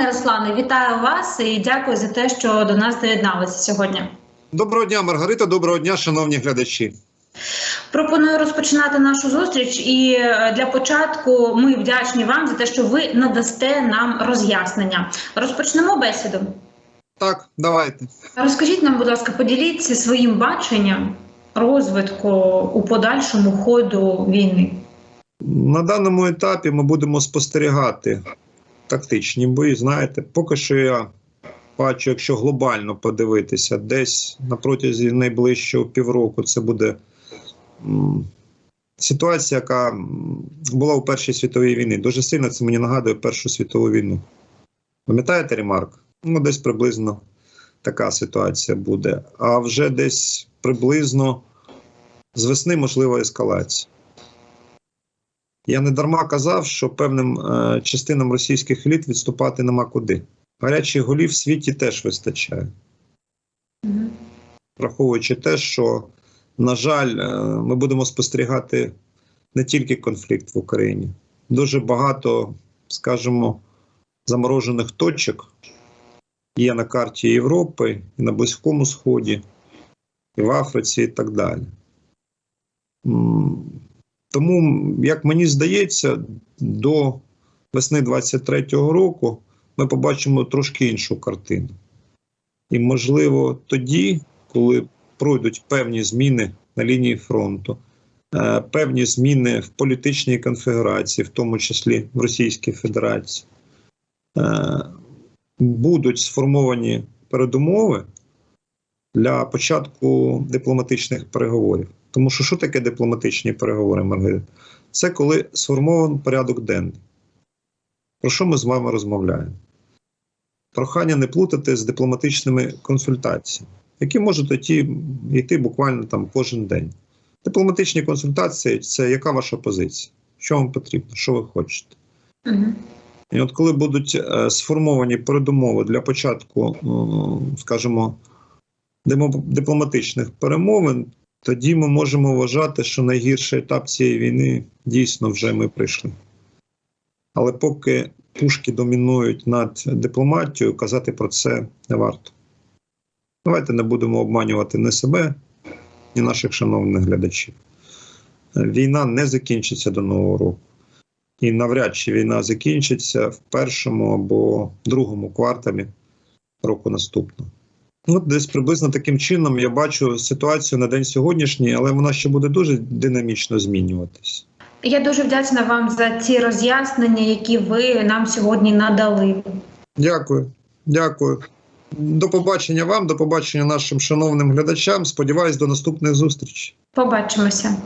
Пане Руслане, вітаю вас і дякую за те, що до нас доєдналися сьогодні. Доброго дня, Маргарита. Доброго дня, шановні глядачі. Пропоную розпочинати нашу зустріч. І е, для початку ми вдячні вам за те, що ви надасте нам роз'яснення. Розпочнемо бесіду. Так, давайте. Розкажіть нам, будь ласка, поділіться своїм баченням розвитку у подальшому ходу війни. На даному етапі ми будемо спостерігати тактичні бої. Знаєте, поки що я бачу, якщо глобально подивитися, десь на протязі найближчого півроку це буде ситуація, яка була у Першій світовій війні. Дуже сильно це мені нагадує Першу світову війну. Пам'ятаєте, Ремарк? Ну, десь приблизно така ситуація буде. А вже десь приблизно з весни можлива ескалація. Я не дарма казав, що певним е, частинам російських еліт відступати нема куди. Гарячих голів в світі теж вистачає, враховуючи те, що, на жаль, е, ми будемо спостерігати не тільки конфлікт в Україні, дуже багато, скажімо, заморожених точок є на карті Європи, і на Близькому Сході, і в Африці, і так далі. Тому, як мені здається, до весни 23-го року ми побачимо трошки іншу картину. І, можливо, тоді, коли пройдуть певні зміни на лінії фронту, е, певні зміни в політичній конфігурації, в тому числі в Російській Федерації, е, будуть сформовані передумови для початку дипломатичних переговорів. Тому що що таке дипломатичні переговори, Маргарита? Це коли сформований порядок денний. Про що ми з вами розмовляємо? Прохання не плутати з дипломатичними консультаціями, які можуть йти, йти буквально там кожен день. Дипломатичні консультації це яка ваша позиція? Що вам потрібно, що ви хочете? Мгм. І от коли будуть е, сформовані передумови для початку, м, скажімо, дипломатичних перемовин, тоді ми можемо вважати, що найгірший етап цієї війни дійсно вже ми прийшли. Але поки пушки домінують над дипломатією, казати про це не варто. Давайте не будемо обманювати ні себе, ні наших шановних глядачів. Війна не закінчиться до Нового року. І навряд чи війна закінчиться в першому або другому кварталі року наступного. Ну, десь приблизно таким чином я бачу ситуацію на день сьогоднішній, але вона ще буде дуже динамічно змінюватись. Я дуже вдячна вам за ці роз'яснення, які ви нам сьогодні надали. Дякую, дякую. До побачення вам, до побачення нашим шановним глядачам. Сподіваюсь, до наступних зустрічей. Побачимося.